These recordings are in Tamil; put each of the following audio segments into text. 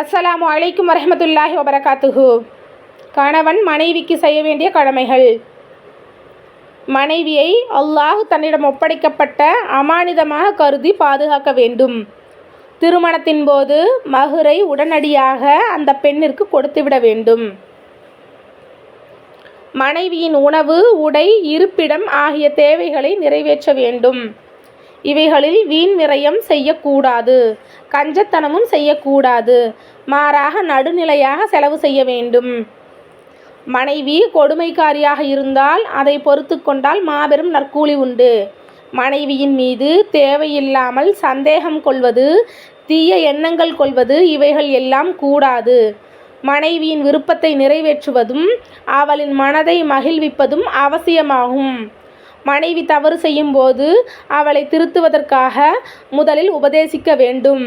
அஸ்ஸலாமு அலைக்கும் வரமத்துல்லாஹி வபரகாத்துஹு. கணவன் மனைவிக்கு செய்ய வேண்டிய கடமைகள். மனைவியை அல்லாஹ் தன்னிடம் ஒப்படைக்கப்பட்ட அமானிதமாக கருதி பாதுகாக்க வேண்டும். திருமணத்தின் போது மகுரை உடனடியாக அந்த பெண்ணிற்கு கொடுத்துவிட வேண்டும். மனைவியின் உணவு உடை இருப்பிடம் ஆகிய தேவைகளை நிறைவேற்ற வேண்டும். இவைகளில் வீண் விரயம் செய்யக்கூடாது கஞ்சத்தனமும் செய்யக்கூடாது. மாறாக நடுநிலையாக செலவு செய்ய வேண்டும். மனைவி கொடுமைக்காரியாக இருந்தால் அதை பொறுத்து கொண்டால் மாபெரும் நற்கூலி உண்டு. மனைவியின் மீது தேவையில்லாமல் சந்தேகம் கொள்வது தீய எண்ணங்கள் கொள்வது இவைகள் எல்லாம் கூடாது. மனைவியின் விருப்பத்தை நிறைவேற்றுவதும் அவளின் மனதை மகிழ்விப்பதும் அவசியமாகும். மனைவி தவறு செய்யும்போது அவளை திருத்துவதற்காக முதலில் உபதேசிக்க வேண்டும்.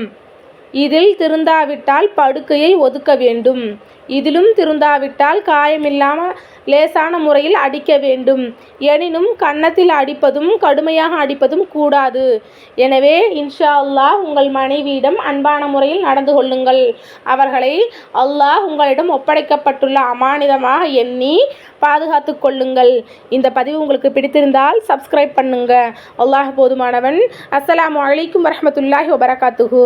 இதில் திருந்தாவிட்டால் படுக்கையை ஒதுக்க வேண்டும். இதிலும் திருந்தாவிட்டால் காயமில்லாமல் லேசான முறையில் அடிக்க வேண்டும். எனினும் கன்னத்தில் அடிப்பதும் கடுமையாக அடிப்பதும் கூடாது. எனவே இன்ஷா அல்லாஹ் உங்கள் மனைவியிடம் அன்பான முறையில் நடந்து கொள்ளுங்கள். அவர்களை அல்லாஹ் உங்களிடம் ஒப்படைக்கப்பட்டுள்ள அமானிதமாக எண்ணி பாதுகாத்து கொள்ளுங்கள். இந்த பதிவு உங்களுக்கு பிடித்திருந்தால் சப்ஸ்கிரைப் பண்ணுங்க. அல்லாஹ் போதுமானவன். அஸ்லாம் அலைக்கும் வரமத்துல்லாஹி வபரகாத்துஹு.